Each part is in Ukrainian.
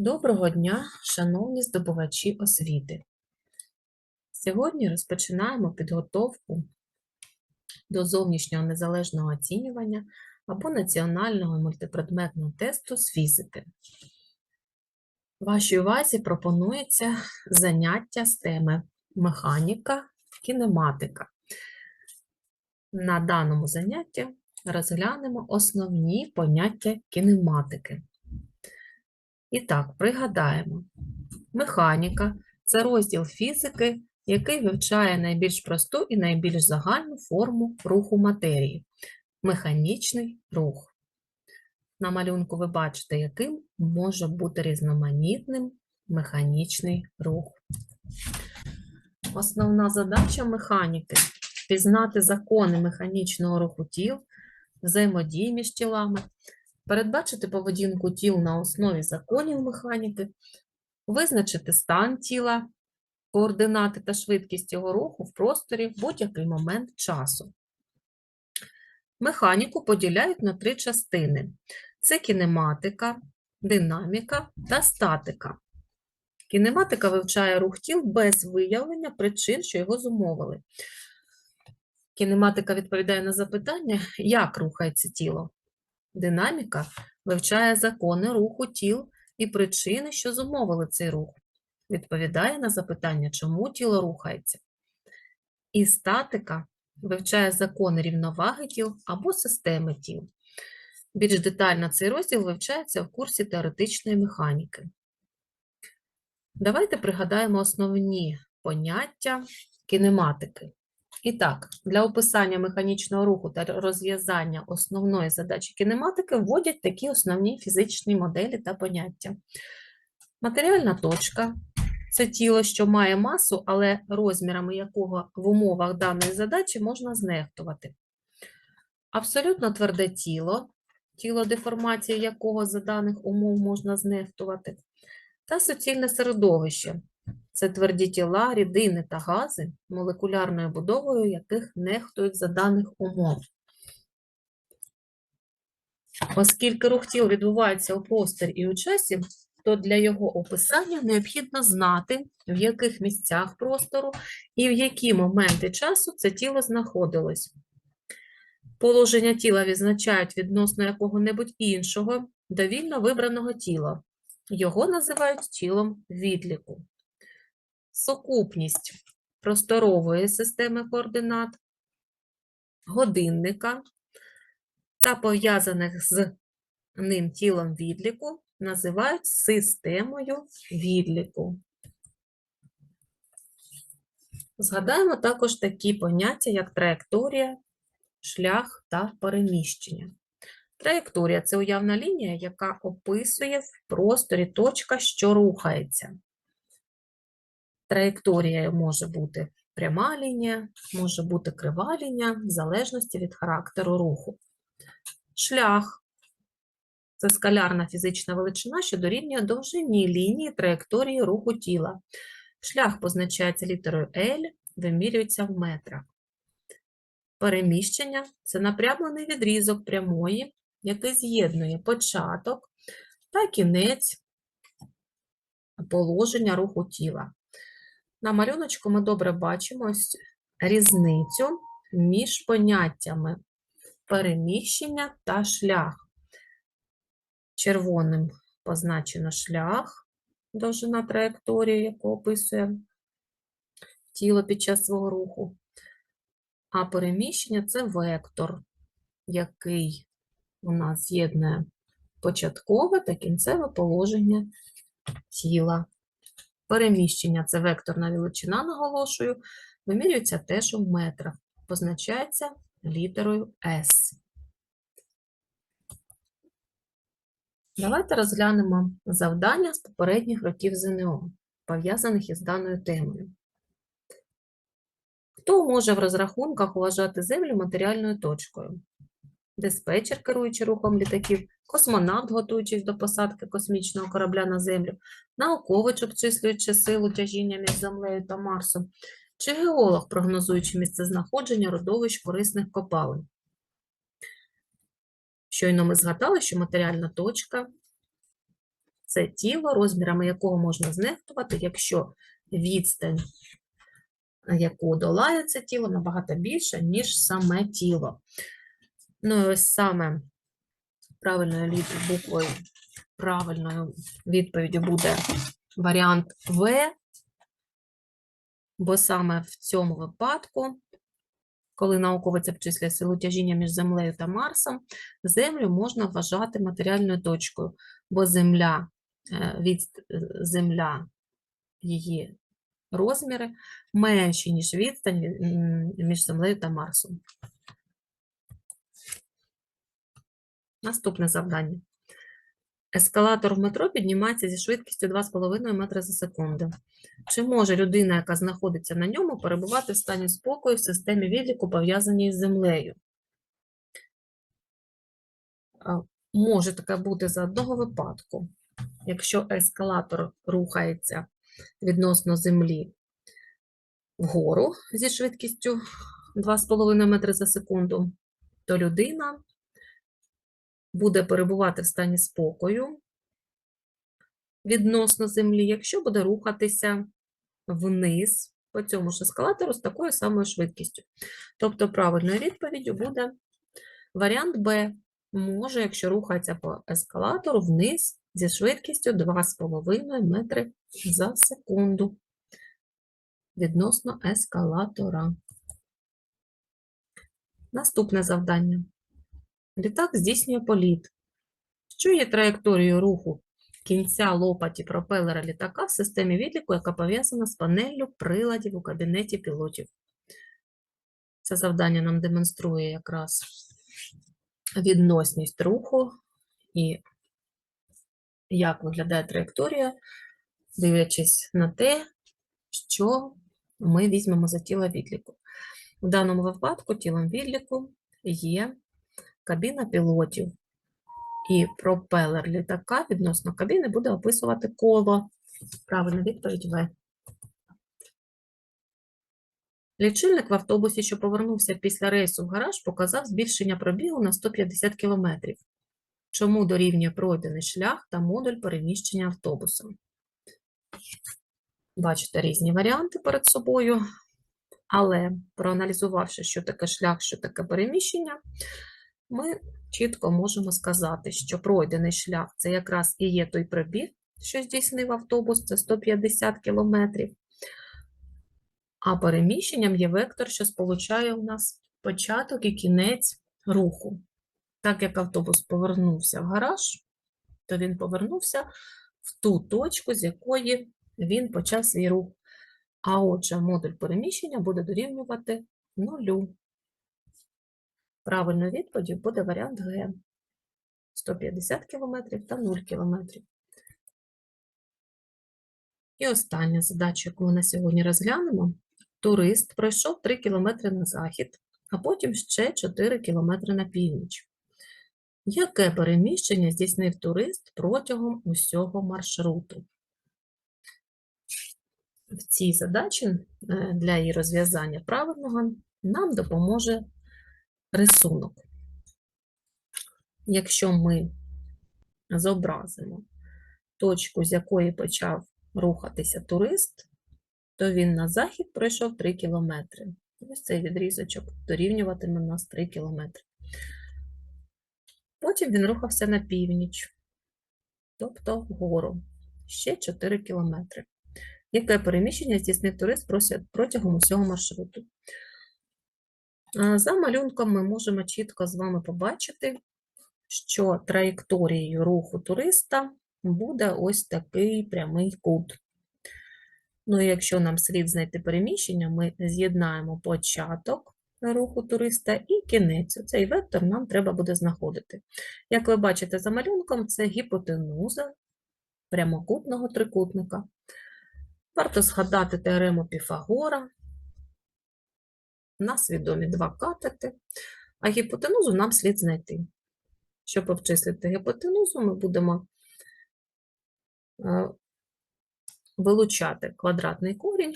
Доброго дня, шановні здобувачі освіти. Сьогодні розпочинаємо підготовку до зовнішнього незалежного оцінювання або національного мультипредметного тесту з фізики. Вашій увазі пропонується заняття з теми механіка, кінематика. На даному занятті розглянемо основні поняття кінематики. І так, пригадаємо, механіка це розділ фізики, який вивчає найбільш просту і найбільш загальну форму руху матерії механічний рух. На малюнку ви бачите, яким може бути різноманітним механічний рух. Основна задача механіки пізнати закони механічного руху тіл, взаємодії між тілами, передбачити поведінку тіл на основі законів механіки, визначити стан тіла, координати та швидкість його руху в просторі в будь-який момент часу. Механіку поділяють на три частини: це кінематика, динаміка та статика. Кінематика вивчає рух тіл без виявлення причин, що його зумовили. Кінематика відповідає на запитання, як рухається тіло. Динаміка вивчає закони руху тіл і причини, що зумовили цей рух. Відповідає на запитання, чому тіло рухається. І статика вивчає закони рівноваги тіл або системи тіл. Більш детально цей розділ вивчається в курсі теоретичної механіки. Давайте пригадаємо основні поняття кінематики. І так, для описання механічного руху та розв'язання основної задачі кінематики вводять такі основні фізичні моделі та поняття. Матеріальна точка це тіло, що має масу, але розмірами якого в умовах даної задачі можна знехтувати. Абсолютно тверде тіло, тіло деформації якого за даних умов можна знехтувати, та суцільне середовище це тверді тіла, рідини та гази, молекулярною будовою яких нехтують за даних умов. Оскільки рух тіл відбувається у просторі і у часі, то для його описання необхідно знати, в яких місцях простору і в які моменти часу це тіло знаходилось. Положення тіла відзначають відносно якого-небудь іншого довільно вибраного тіла. Його називають тілом відліку сукупність просторової системи координат, годинника та пов'язаних з ним тілом відліку називають системою відліку. Згадаємо також такі поняття, як траєкторія, шлях та переміщення. Траєкторія це уявна лінія, яка описує в просторі точка, що рухається. Траєкторія може бути пряма лінія, може бути крива лінія, в залежності від характеру руху. Шлях це скалярна фізична величина, що дорівнює довжині лінії траєкторії руху тіла. Шлях позначається літерою L, вимірюється в метрах. Переміщення це напрямлений відрізок прямої, який з'єднує початок та кінець положення руху тіла. На малюночку ми добре бачимо різницю між поняттями переміщення та шлях. Червоним позначено шлях, довжина траєкторії, яку описує тіло під час свого руху. А переміщення це вектор, який у нас з'єднує початкове та кінцеве положення тіла. Переміщення це векторна величина, наголошую, вимірюється теж у метрах, позначається літерою S. Давайте розглянемо завдання з попередніх років ЗНО, пов'язаних із даною темою. Хто може в розрахунках вважати Землю матеріальною точкою? Диспетчер, керуючи рухом літаків, космонавт, готуючись до посадки космічного корабля на Землю, наукович, обчислюючи силу тяжіння між Землею та Марсом, чи геолог, прогнозуючи місцезнаходження родовищ корисних копалин. Щойно ми згадали, що матеріальна точка це тіло, розмірами якого можна знехтувати, якщо відстань, яку долає це тіло, набагато більша, ніж саме тіло. Ну і ось саме правильною буквою, правильною відповіддю буде варіант В, бо саме в цьому випадку, коли науковець обчислює силу тяжіння між Землею та Марсом, Землю можна вважати матеріальною точкою, бо Земля, е, від Земля, її розміри менші, ніж відстань між Землею та Марсом. Наступне завдання. Ескалатор в метро піднімається зі швидкістю 2,5 метра за секунду. Чи може людина, яка знаходиться на ньому, перебувати в стані спокою в системі відліку, пов'язаній з землею? Може таке бути за одного випадку. Якщо ескалатор рухається відносно землі вгору зі швидкістю 2,5 метри за секунду, то людина буде перебувати в стані спокою відносно землі, якщо буде рухатися вниз по цьому ж ескалатору з такою самою швидкістю. Тобто правильною відповіддю буде варіант Б. Може, якщо рухається по ескалатору вниз зі швидкістю 2,5 метри за секунду відносно ескалатора. Наступне завдання. Літак здійснює політ. Що є траєкторією руху кінця лопаті пропелера літака в системі відліку, яка пов'язана з панеллю приладів у кабінеті пілотів? Це завдання нам демонструє якраз відносність руху і як виглядає траєкторія, дивлячись на те, що ми візьмемо за тіло відліку. У даному випадку тілом відліку є кабіна пілотів, і пропелер літака відносно кабіни буде описувати коло. Правильна відповідь В. Лічильник в автобусі, що повернувся після рейсу в гараж, показав збільшення пробігу на 150 км. Чому дорівнює пройдений шлях та модуль переміщення автобусом? Бачите різні варіанти перед собою, але проаналізувавши, що таке шлях, що таке переміщення, ми чітко можемо сказати, що пройдений шлях це якраз і є той пробіг, що здійснив автобус, це 150 кілометрів. А переміщенням є вектор, що сполучає у нас початок і кінець руху. Так як автобус повернувся в гараж, то він повернувся в ту точку, з якої він почав свій рух. А отже, модуль переміщення буде дорівнювати нулю. Правильною відповіддю буде варіант Г. 150 км та 0 км. І остання задача, яку ми на сьогодні розглянемо. Турист пройшов 3 км на захід, а потім ще 4 км на північ. Яке переміщення здійснив турист протягом усього маршруту? В цій задачі е, для її розв'язання правильного нам допоможе рисунок. Якщо ми зобразимо точку, з якої почав рухатися турист, то він на захід пройшов 3 кілометри. Ось цей відрізочок дорівнюватиме у нас 3 кілометри. Потім він рухався на північ, тобто вгору, ще 4 кілометри. Яке переміщення здійснив турист протягом усього маршруту? А, За малюнком ми можемо чітко з вами побачити, що траєкторією руху туриста буде ось такий прямий кут. Ну, і якщо нам слід знайти переміщення, ми з'єднаємо початок руху туриста і кінець. Цей вектор нам треба буде знаходити. Як ви бачите за малюнком, це гіпотенуза прямокутного трикутника. Варто згадати теорему Піфагора. Нас відомі два катети, а гіпотенузу нам слід знайти. Щоб обчислити гіпотенузу, ми будемо е, вилучати квадратний корінь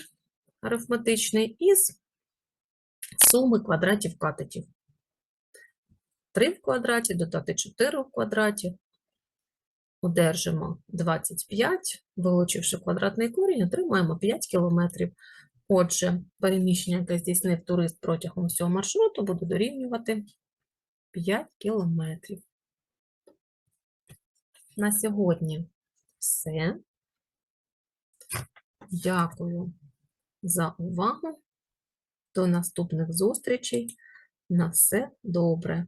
арифметичний із суми квадратів катетів. 3 в квадраті, додати 4 в квадраті, одержимо 25, вилучивши квадратний корінь, отримаємо 5 кілометрів. Отже, переміщення, яке здійснив турист протягом всього маршруту, буде дорівнювати 5 кілометрів. На сьогодні все. Дякую за увагу. До наступних зустрічей. На все добре.